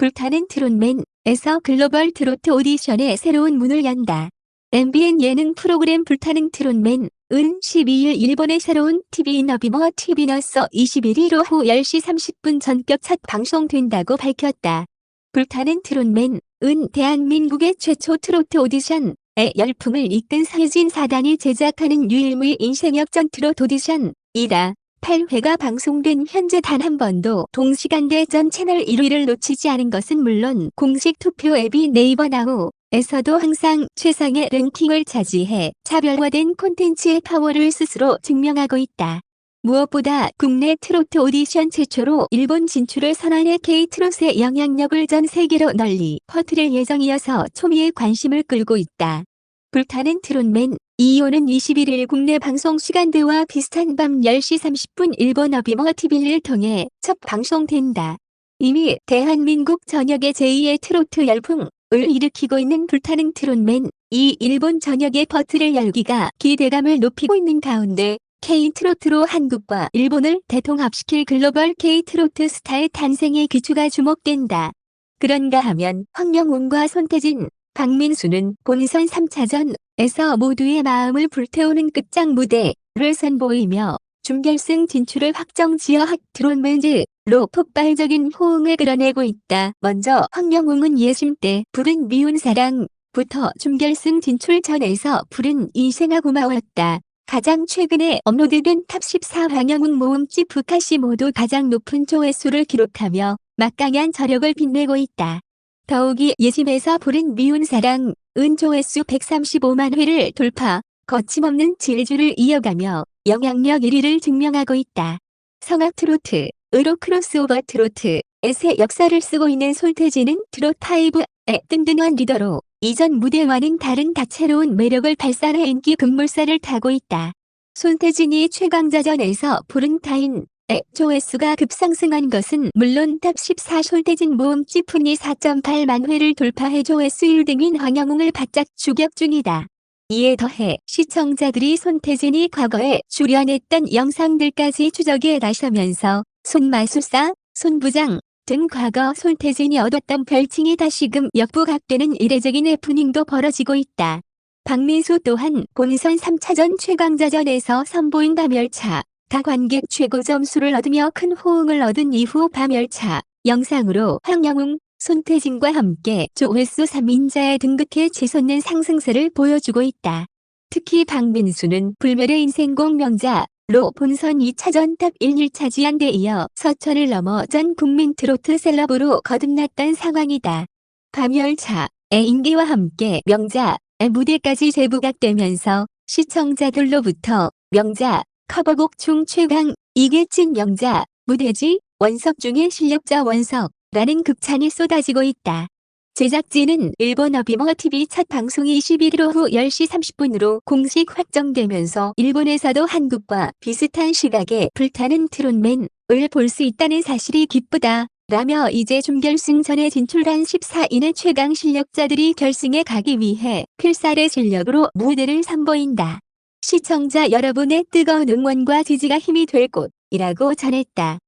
불타는 트롯맨에서 글로벌 트로트 오디션의 새로운 문을 연다. MBN 예능 프로그램 불타는 트롯맨은 12일 일본의 새로운 TV 너비머 TV너서 21일 오후 10시 30분 전격 첫 방송된다고 밝혔다. 불타는 트롯맨은 대한민국의 최초 트로트 오디션의 열풍을 이끈 서진 사단이 제작하는 유일무이 인생역전 트로트 오디션이다. 8회가 방송된 현재 단 한 번도 동시간대 전 채널 1위를 놓치지 않은 것은 물론 공식 투표 앱이 네이버 나우 에서도 항상 최상의 랭킹을 차지해 차별화된 콘텐츠의 파워를 스스로 증명하고 있다. 무엇보다 국내 트로트 오디션 최초로 일본 진출을 선언해 K-트롯의 영향력을 전 세계로 널리 퍼뜨릴 예정이어서 초미의 관심을 끌고 있다. 불타는 트롯맨 2호는 21일 국내 방송 시간대와 비슷한 밤 10시 30분 일본 어비머 TV를 통해 첫 방송된다. 이미 대한민국 전역의 제2의 트로트 열풍을 일으키고 있는 불타는 트롯맨 이 일본 전역의 버트를 열기가 기대감을 높이고 있는 가운데 K-트로트로 한국과 일본을 대통합시킬 글로벌 K-트로트 스타의 탄생의 기초가 주목된다. 그런가 하면 황영웅과 손태진, 박민수는 본선 3차전 에서 모두의 마음을 불태우는 끝장 무대를 선보이며 준결승 진출을 확정 지어 핫트롯맨즈로 폭발적인 호응을 끌어내고 있다. 먼저 황영웅은 예심 때 부른 미운 사랑부터 준결승 진출 전에서 부른 인생아 고마웠다. 가장 최근에 업로드된 탑14 황영웅 모음집 부카시 모두 가장 높은 조회수를 기록하며 막강한 저력을 빛내고 있다. 더욱이 예심에서 부른 미운 사랑, 은 조회수 135만 회를 돌파, 거침없는 질주를 이어가며 영향력 1위를 증명하고 있다. 성악 트로트, 으로 크로스오버 트로트의 새 역사를 쓰고 있는 손태진은 트롯5의 든든한 리더로 이전 무대와는 다른 다채로운 매력을 발산해 인기 급물살을 타고 있다. 손태진이 최강자전에서 부른 타인 의 조회수가 급상승한 것은 물론 탑14 솔태진 모음 찌푼이 4.8만 회를 돌파해 조회수 1등인 황영웅을 바짝 추격 중이다. 이에 더해 시청자들이 손태진이 과거에 출연했던 영상들까지 추적해 나서면서 손마술사, 손부장 등 과거 손태진이 얻었던 별칭이 다시금 역부각되는 이례적인 해프닝도 벌어지고 있다. 박민수 또한 본선 3차전 최강자전에서 선보인 다멸차 다 관객 최고 점수를 얻으며 큰 호응을 얻은 이후 밤 열차 영상으로 황영웅, 손태진과 함께 조회수 3인자에 등극해 치솟는 상승세를 보여주고 있다. 특히 박민수는 불멸의 인생곡 명자로 본선 2차전 탑 1, 1차지한 데 이어 서천을 넘어 전 국민 트로트 셀럽으로 거듭났던 상황이다. 밤열차의 인기와 함께 명자의 무대까지 재부각되면서 시청자들로부터 명자, 커버곡 중 최강, 찐 명자, 무대지, 원석 중의 실력자 원석라는 극찬이 쏟아지고 있다. 제작진은 일본 어비머 TV 첫 방송이 21일 오후 10시 30분으로 공식 확정되면서 일본에서도 한국과 비슷한 시각에 불타는 트롯맨을 볼 수 있다는 사실이 기쁘다. 라며 이제 준결승전에 진출한 14인의 최강 실력자들이 결승에 가기 위해 필살의 실력으로 무대를 선보인다. 시청자 여러분의 뜨거운 응원과 지지가 힘이 될 곳이라고 전했다.